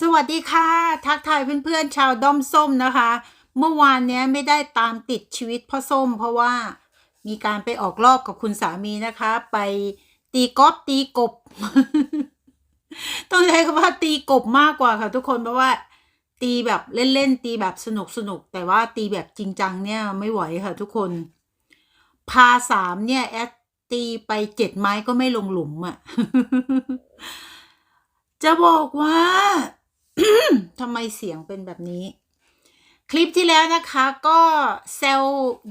สวัสดีค่ะ ทักทายเพื่อนๆชาวด้อมส้มนะคะ เมื่อวานเนี้ยไม่ได้ตามติดชีวิตพ่อส้ม เพราะว่ามีการไปออกรอบกับคุณสามีนะคะ ไปตีกอล์ฟตีกบ ต้องใช้คำว่าตีกบมากกว่าค่ะทุกคนเพราะว่า ตีแบบเล่นๆตีแบบสนุกสนุกๆแต่ว่าตีแบบจริงจังเนี่ยไม่ไหวค่ะทุกคน พาสามเนี่ยแอดตีไปเจ็ดไม้ก็ไม่ลงหลุมอะ่ะจะบอกว่า ทำไมเสียงเป็นแบบนี้ คลิปที่แล้วนะคะก็เซล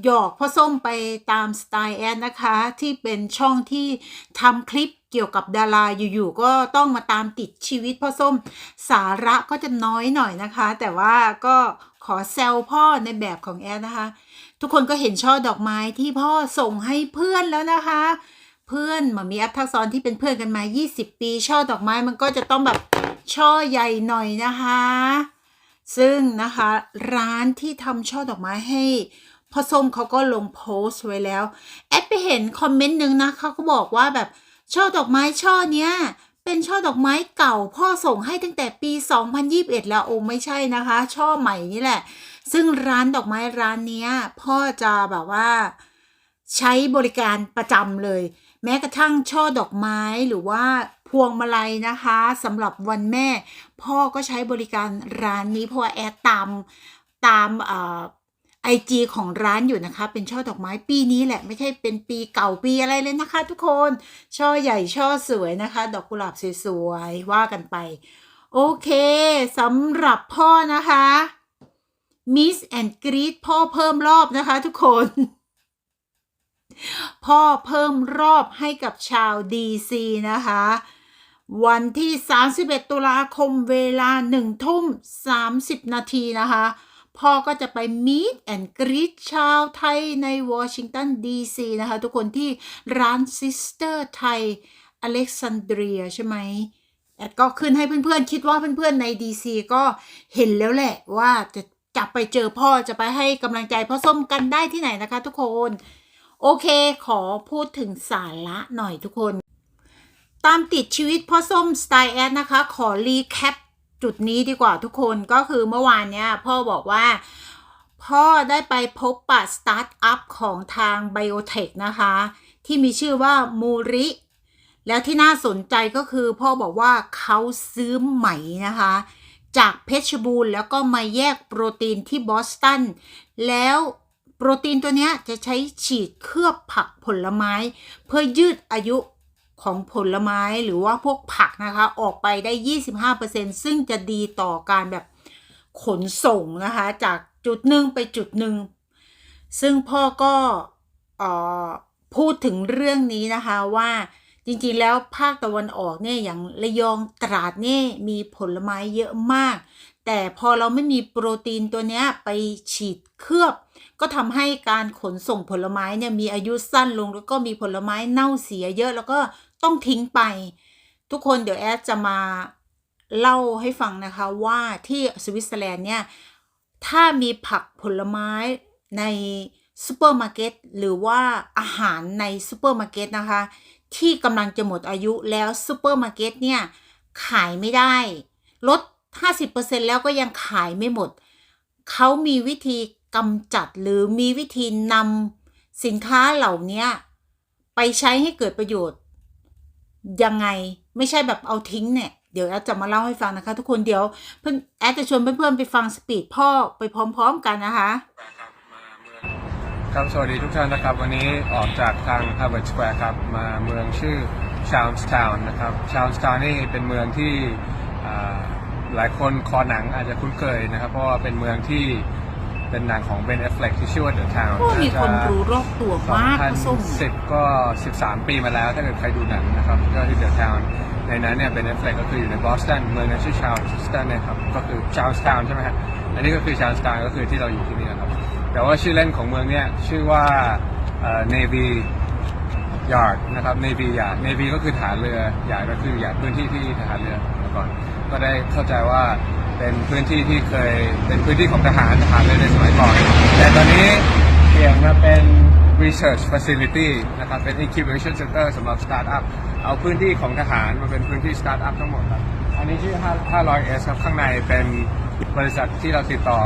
หยอกพ่อส้มไปตามสไตล์แอดนะคะ ที่เป็นช่องที่ทำคลิปเกี่ยวกับดาราอยู่ๆก็ต้องมาตามติดชีวิตพ่อส้มสาระก็จะน้อยหน่อยนะคะ แต่ว่าก็ขอเซลพ่อในแบบของแอดนะคะ ทุกคนก็เห็นช่อดอกไม้ที่พ่อส่งให้เพื่อนแล้วนะคะ เพื่อนหมามีแอปทักษรที่เป็นเพื่อนกันมา 20 ปี ช่อดอกไม้มันก็จะต้องแบบ ช่อใหญ่หน่อยนะคะ ซึ่งนะคะร้านที่ทำช่อดอกไม้ให้พ่อส้มเขาก็ลงโพสต์ไว้แล้ว แอดไปเห็นคอมเมนต์หนึ่งนะเขาก็บอกว่าแบบช่อดอกไม้ช่อเนี้ยเป็นช่อดอกไม้เก่าพ่อส่งให้ตั้งแต่ปี 2021 แล้วโอ้ไม่ใช่นะคะ ช่อใหม่นี่แหละ ซึ่งร้านดอกไม้ร้านเนี้ยพ่อจะแบบว่า ใช้บริการประจำเลย แม้กระทั่งช่อดอกไม้หรือว่าพวงมาลัยนะคะสำหรับวันแม่ พ่อก็ใช้บริการร้านนี้เพราะว่าแอดตามตามไอจีของร้านอยู่นะคะ เป็นช่อดอกไม้ปีนี้แหละไม่ใช่เป็นปีเก่าปีอะไรเลยนะคะ ทุกคนช่อใหญ่ช่อสวยนะคะ ดอกกุหลาบสวยๆว่ากันไป โอเคสำหรับพ่อนะคะมิสแอนกรีดพ่อเพิ่มรอบนะคะทุกคน พ่อเพิ่มรอบให้กับชาว DC นะคะ วันที่ 31 ตุลาคมเวลา1ทุ่ม 30 นาทีนะคะ พ่อก็จะไป Meet and Greet ชาวไทยในวอชิงตัน DC นะคะ ทุกคนที่ร้าน Sister ไทยอเล็กซานเดรียใช่ไหมแอดก็ขึ้นให้เพื่อนๆ คิดว่าเพื่อนๆใน DC ก็เห็นแล้วแหละว่าจะจะไปเจอพ่อจะไปให้กำลังใจพ่อส้มกันได้ที่ไหนนะคะทุกคน โอเค ขอพูดถึงสาระหน่อยทุกคน ตามติดชีวิตพ่อส้มสไตล์แอดนะคะ ขอรีแคปจุดนี้ดีกว่าทุกคนก็คือเมื่อวานเนี้ยพ่อบอกว่าพ่อได้ไปพบปะสตาร์ทอัพของทางไบโอเทคนะคะ ที่มีชื่อว่ามูริ แล้วที่น่าสนใจก็คือพ่อบอกว่าเขาซื้อไหมนะคะ จากเพชรบูรณ์แล้วก็มาแยกโปรตีนที่บอสตัน แล้ว โปรตีนตัวนี้จะใช้ฉีดเคลือบผักผลไม้ เพื่อยืดอายุของผลไม้หรือว่าพวกผักนะคะ ออกไปได้ 25%ซึ่งจะดีต่อการแบบขนส่งนะคะ จากจุดหนึ่งไปจุดหนึ่ง ซึ่งพ่อก็ออพูดถึงเรื่องนี้นะคะว่า จริงๆแล้วภาคตะวันออกเนี่ยอย่างระยองตราดเนี่ยมีผลไม้เยอะมาก แต่พอเราไม่มีโปรตีนตัวเนี้ยไปฉีดเคลือบ ก็ทำให้การขนส่งผลไม้เนี่ยมีอายุสั้นลง แล้วก็มีผลไม้เน่าเสียเยอะแล้วก็ต้องทิ้งไป ทุกคนเดี๋ยวแอดจะมาเล่าให้ฟังนะคะว่าที่สวิตเซอร์แลนด์เนี่ยถ้ามีผักผลไม้ในซูเปอร์มาร์เก็ตหรือว่าอาหารในซูเปอร์มาร์เก็ตนะคะ ที่กำลังจะหมดอายุแล้วซูเปอร์มาร์เก็ตเนี่ยขายไม่ได้ ลด 50%แล้วก็ยังขายไม่หมด เขามีวิธีกำจัดหรือมีวิธีนำสินค้าเหล่านี้ไปใช้ให้เกิดประโยชน์ ยังไงไม่ใช่แบบเอาทิ้งเนี่ยเดี๋ยวแอดจะมาเล่าให้ฟังนะคะ ทุกคนเดี๋ยวเพื่อนแอดจะชวนเพื่อนๆไปฟังสปีดพ่อไปพร้อม ๆ กันนะคะ ครับสวัสดีทุกท่านนะครับ วันนี้ออกจากทาง Harvard Square ครับ มาเมืองชื่อ Charlestown นะครับ Charlestown นี่เป็นเมืองที่อ่าหลายคนคอหนังอาจจะคุ้นเคยนะครับ เพราะว่าเป็นเมืองที่เป็นหนังของ Ben Affleck ที่ชื่อว่า The Town โอ้มีคนรู้รอบตัวมากพ่อส้ม2010 ก็ 13 ปีมาแล้ว ถ้าเกิดใครดูหนังนะครับ ก็ที่ The Town ในนั้นเนี่ย Ben Affleck ก็คืออยู่ในบอสตัน เมืองนั้นชื่อ Charleston นะครับ ก็คือ Charlestown ใช่ไหมครับอันนี้ก็คือ Charlestown ก็คือที่เราอยู่ที่นี่นะครับ แต่ว่าชื่อเล่นของเมืองเนี่ยชื่อว่าเอ่อ Navy Yard นะครับ Navy Yard Navy ก็คือฐานเรือ Yard ก็คือ Yard พื้นที่ที่ทหารเรือมาก่อน ก็ได้เข้าใจว่าเป็นพื้นที่ที่เคยเป็นพื้นที่ของทหารทหารเรือในสมัยก่อน แต่ตอนนี้เปลี่ยนมาเป็น Research Facility นะครับเป็น Incubation Center สำหรับ Startup เอาพื้นที่ของทหารมาเป็นพื้นที่ Startup ทั้งหมดครับ อันนี้ชื่อ 500s ครับ ข้างในเป็นบริษัทที่เราติดต่อ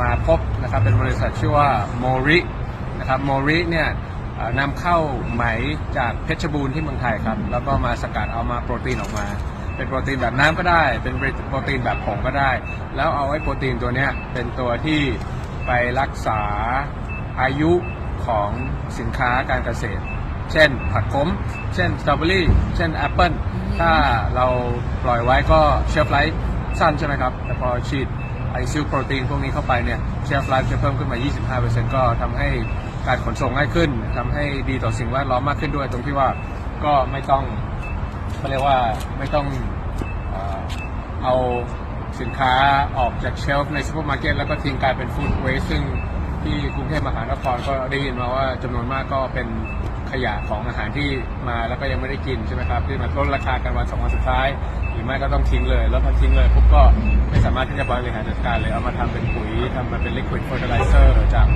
มาพบนะครับ เป็นบริษัทชื่อว่าโมรินะครับโมริเนี่ยนำเข้าไหมจากเพชรบูรณ์ที่เมืองไทยครับ แล้วก็มาสกัดเอามาโปรตีนออกมา เป็นโปรตีนแบบน้ำก็ได้ เป็นโปรตีนแบบผงก็ได้ แล้วเอาไอ้โปรตีนตัวเนี้ยเป็นตัวที่ไปรักษาอายุของสินค้าการเกษตร เช่นผักขม เช่นสตรอเบอรี่ เช่นแอปเปิล ถ้าเราปล่อยไว้ก็เชฟไลฟ์สั้นใช่ไหมครับ แต่พอฉีดไอซิลโปรตีนพวกนี้เข้าไปเนี่ยเชฟไลฟ์จะเพิ่มขึ้นมา 25%ก็ทำให้การขนส่งง่ายขึ้นทำให้ดีต่อสิ่งแวดล้อมมากขึ้นด้วย ตรงที่ว่าก็ไม่ต้องเขาเรียกว่าไม่ต้องเอ่อเอาสินค้าออกจากเชลฟ์ในซูเปอร์มาร์เก็ตแล้วก็ทิ้งกลายเป็นฟู้ดเวสซึ่งที่กรุงเทพมหานครก็ได้ยินมาว่าจำนวนมากก็เป็น ขยะของอาหารที่มาแล้วก็ยังไม่ได้กินใช่ไหมครับที่มันลดราคากันวันสองวันสุดท้าย หรือไม่ก็ต้องทิ้งเลย แล้วพอทิ้งเลยปุ๊บก็ไม่สามารถที่จะบริหารจัดการเลยเอามาทำเป็นปุ๋ยทำมาเป็น liquid fertilizer จาก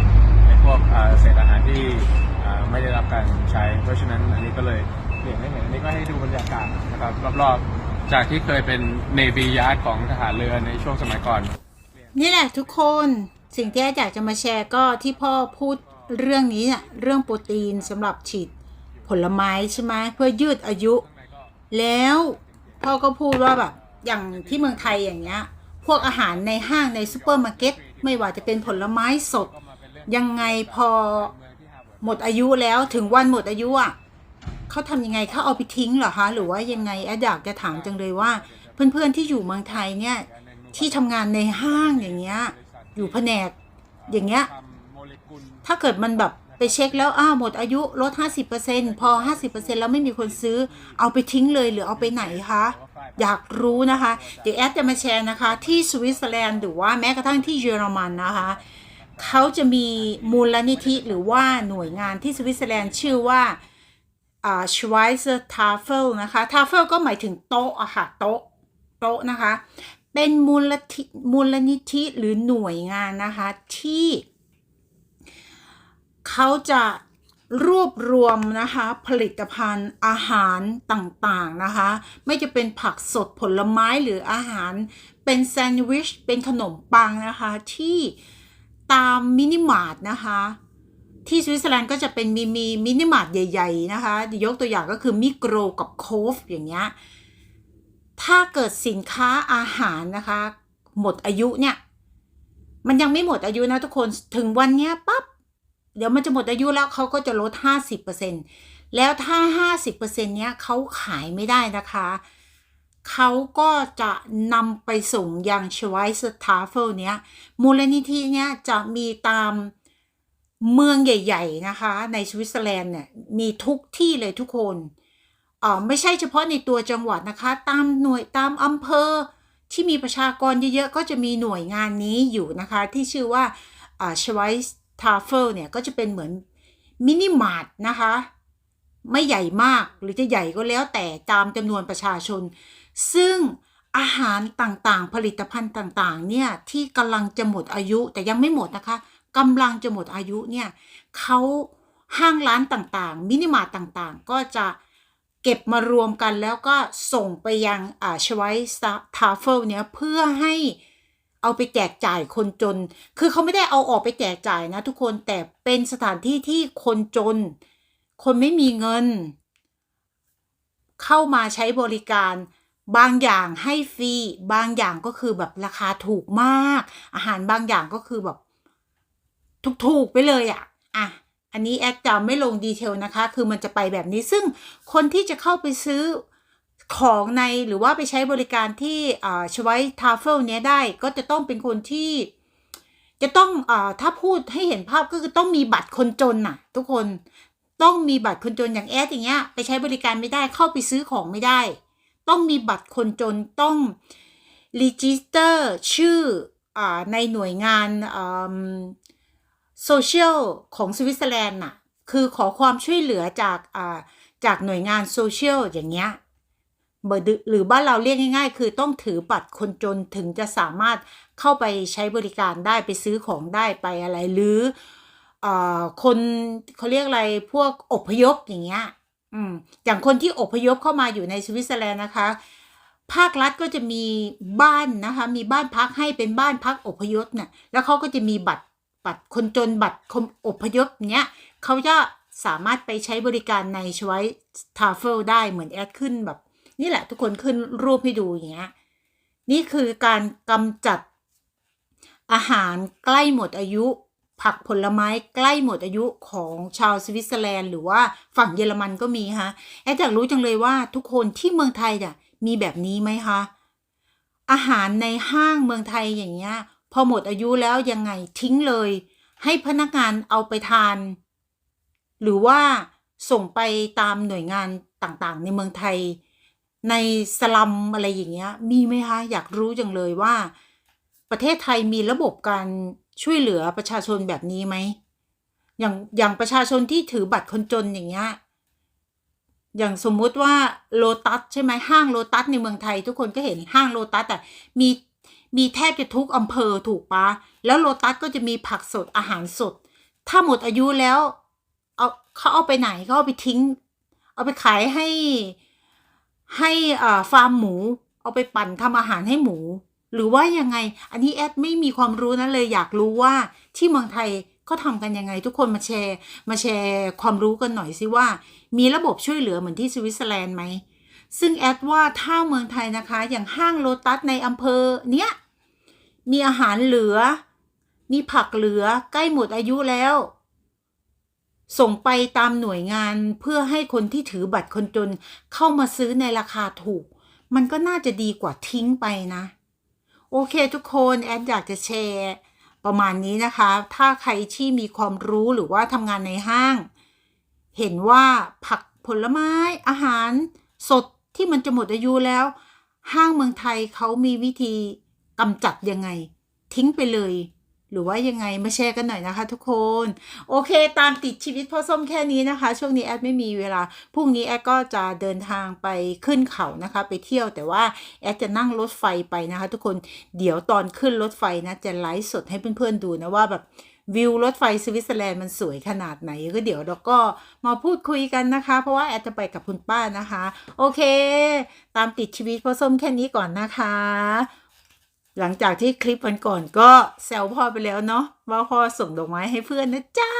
ไอ้พวกเศษอาหารที่ไม่ได้รับการใช้ เพราะฉะนั้นอันนี้ก็เลยเปลี่ยนให้เห็นอันนี้ก็ให้ดูบรรยากาศนะครับรอบๆ จากที่เคยเป็น navy yard ของทหารเรือในช่วงสมัยก่อน นี่แหละทุกคนสิ่งที่อดอยากจะมาแชร์ก็ที่พ่อพูด เรื่องนี้เนี่ยเรื่องโปรตีนสำหรับฉีดผลไม้ใช่ไหมเพื่อยืดอายุ แล้วพ่อก็พูดว่าแบบอย่างที่เมืองไทยอย่างเงี้ย พวกอาหารในห้างในซูเปอร์มาร์เก็ตไม่ว่าจะเป็นผลไม้สด ยังไงพอหมดอายุแล้วถึงวันหมดอายุอะเขาทำยังไงเขาเอาไปทิ้งเหรอคะ หรือว่ายังไงแอดอยากจะถามจังเลยว่า เพื่อนๆที่อยู่เมืองไทยเนี่ยที่ทำงานในห้างอย่างเงี้ยอยู่แผนกอย่างเงี้ย ถ้าเกิดมันแบบไปเช็คแล้วอ้าวหมดอายุลด 50%พอ 50%แล้วไม่มีคนซื้อ เอาไปทิ้งเลยหรือเอาไปไหนคะ อยากรู้นะคะ เดี๋ยวแอดจะมาแชร์นะคะ ที่สวิตเซอร์แลนด์หรือว่าแม้กระทั่งที่เยอรมันนะคะ เขาจะมีมูลนิธิหรือว่าหน่วยงานที่สวิตเซอร์แลนด์ชื่อว่าอ่า Schweizer Tafel นะคะ Tafel ก็หมายถึงโต๊ะอะค่ะโต๊ะโต๊ะนะคะ เป็นมูลนิธิมูลนิธิหรือหน่วยงานนะคะที่ เขาจะรวบรวมนะคะผลิตภัณฑ์อาหารต่างๆนะคะ ไม่จะเป็นผักสดผลไม้หรืออาหารเป็นแซนด์วิช เป็นขนมปังนะคะ ที่ตามมินิมาร์ทนะคะ ที่สวิตเซอร์แลนด์ก็จะเป็นมีมีมินิมาร์ทใหญ่ ๆ นะคะ ยกตัวอย่างก็คือมิโกรกับโคฟอย่างเงี้ยถ้าเกิดสินค้าอาหารนะคะ หมดอายุเนี่ย มันยังไม่หมดอายุนะทุกคนถึงวันเนี้ยปั๊บ เดี๋ยวมันจะหมดอายุแล้วเขาก็จะลด 50%แล้วถ้า 50%เนี้ยเขาขายไม่ได้นะคะเขาก็จะนำไปส่งยังชไวส์ทาเฟลเนี้ยมูลนิธิเนี้ยจะมีตามเมืองใหญ่ ๆ นะคะ ในสวิตเซอร์แลนด์เนี่ยมีทุกที่เลยทุกคนเอ่อไม่ใช่เฉพาะในตัวจังหวัดนะคะ ตามหน่วยตามอำเภอที่มีประชากรเยอะ ๆ ก็จะมีหน่วยงานนี้อยู่นะคะ ที่ชื่อว่าอ่าชไวส์ ทาเฟลเนี่ยก็จะเป็นเหมือนมินิมาร์ทนะคะ ไม่ใหญ่มากหรือจะใหญ่ก็แล้วแต่ตามจำนวนประชาชน ซึ่งอาหารต่างๆ ผลิตภัณฑ์ต่างๆ เนี่ย ที่กำลังจะหมดอายุแต่ยังไม่หมดนะคะกำลังจะหมดอายุเนี่ยเขาห้างร้านต่างๆ มินิมาร์ทต่างๆ ก็จะเก็บมารวมกันแล้วก็ส่งไปยังอ่าชไวส์ทาเฟลเนี่ยเพื่อให้ เอาไปแจกจ่ายคนจน คือเขาไม่ได้เอาออกไปแจกจ่ายนะทุกคน แต่เป็นสถานที่ที่คนจน คนไม่มีเงิน เข้ามาใช้บริการ บางอย่างให้ฟรี บางอย่างก็คือแบบราคาถูกมาก อาหารบางอย่างก็คือแบบถูกๆไปเลยอะ่ะ อะ อันนี้แอดจะไม่ลงดีเทลนะคะ คือมันจะไปแบบนี้ ซึ่งคนที่จะเข้าไปซื้อ ของในหรือว่าไปใช้บริการที่อ่าชไวทาเฟลเนี้ยได้ก็จะต้องเป็นคนที่ จะต้องอถ้าพูดให้เห็นภาพก็คือต้องมีบัตรคนจนน่ะ ทุกคนต้องมีบัตรคนจนอย่างแอดอย่างเงี้ยไปใช้บริการไม่ได้เข้าไปซื้อของไม่ได้ ต้องมีบัตรคนจนต้องรีจิสเตอร์ชื่ออในหน่วยงานโซเชียลของสวิตเซอร์แลนด์น่ะคือขอความช่วยเหลือจากจากหน่วยงานโซเชียลอย่างเงี้ย หรือบ้านเราเรียกง่าย ๆ คือต้องถือบัตรคนจนถึงจะสามารถเข้าไปใช้บริการได้ไปซื้อของได้ไปอะไรหรืออคนเขาเรียกอะไรพวกอพยพอย่างเงี้ยอืมอย่างคนที่อพยพเข้ามาอยู่ในสวิตเซอร์แลนด์นะคะ ภาครัฐก็จะมีบ้านนะคะ มีบ้านพักให้เป็นบ้านพักอพยพเนี่ยแล้วเขาก็จะมีบัตรบัตรคนจนบัตรคนอพยพเนี้ยเขาจะสามารถไปใช้บริการในชไวทาเฟลได้เหมือนแอดขึ้นแบบ นี่แหละทุกคนขึ้นรูปให้ดูอย่างเงี้ยนี่คือการกำจัดอาหารใกล้หมดอายุ ผักผลไม้ใกล้หมดอายุของชาวสวิตเซอร์แลนด์หรือว่าฝั่งเยอรมันก็มีฮะแอดอยากรู้จังเลยว่าทุกคนที่เมืองไทยเนี่ยมีแบบนี้ไหมคะอาหารในห้างเมืองไทยอย่างเงี้ย พอหมดอายุแล้วยังไงทิ้งเลย ให้พนักงานเอาไปทาน หรือว่าส่งไปตามหน่วยงานต่างๆ ในเมืองไทย ในสลัมอะไรอย่างเงี้ย มีไหมคะ อยากรู้จังเลยว่า ประเทศไทยมีระบบการช่วยเหลือประชาชนแบบนี้ไหม อย่างอย่างประชาชนที่ถือบัตรคนจนอย่างเงี้ย อย่างสมมุติว่าโลตัสใช่ไหมห้างโลตัสในเมืองไทย ทุกคนก็เห็นห้างโลตัสอ่มีมีแทบจะทุกอำเภอถูกปะแล้วโลตัสก็จะมีผักสดอาหารสด ถ้าหมดอายุแล้ว เอาเขาเอาไปไหนเขาเอาไปทิ้ง เอาไปขายให้ ให้ฟาร์มหมู เอาไปปั่นทำอาหารให้หมู หรือว่ายังไง อันนี้แอดไม่มีความรู้นะเลยอยากรู้ว่าที่เมืองไทยก็ทำกันยังไงทุกคนมาแชร์ มาแชร์ความรู้กันหน่อยสิว่า มีระบบช่วยเหลือเหมือนที่สวิตเซอร์แลนด์ไหม ซึ่งแอดว่าถ้าเมืองไทยนะคะ อย่างห้างโลตัสในอำเภอเนี้ยมีอาหารเหลือ มีผักเหลือใกล้หมดอายุแล้ว ส่งไปตามหน่วยงานเพื่อให้คนที่ถือบัตรคนจนเข้ามาซื้อในราคาถูก มันก็น่าจะดีกว่าทิ้งไปนะ โอเคทุกคนแอดอยากจะแชร์ ประมาณนี้นะคะ ถ้าใครที่มีความรู้หรือว่าทำงานในห้าง เห็นว่าผักผลไม้อาหารสดที่มันจะหมดอายุแล้ว ห้างเมืองไทยเขามีวิธีกำจัดยังไง ทิ้งไปเลย หรือว่ายังไงมาแชร์กันหน่อยนะคะทุกคน โอเคตามติดชีวิตพ่อส้มแค่นี้นะคะ ช่วงนี้แอดไม่มีเวลาพรุ่งนี้แอดก็จะเดินทางไปขึ้นเขานะคะ ไปเที่ยวแต่ว่าแอดจะนั่งรถไฟไปนะคะ ทุกคนเดี๋ยวตอนขึ้นรถไฟนะจะไลฟ์สดให้เพื่อนๆดูนะว่าแบบวิวรถไฟสวิตเซอร์แลนด์มันสวยขนาดไหน ก็เดี๋ยวเราก็มาพูดคุยกันนะคะ เพราะว่าแอดจะไปกับคุณป้านะคะ โอเค ตามติดชีวิตพ่อส้มแค่นี้ก่อนนะคะ หลังจากที่คลิปวันก่อนก็แซวพ่อไปแล้วเนาะว่าพ่อส่งดอกไม้ให้เพื่อนนะจ้า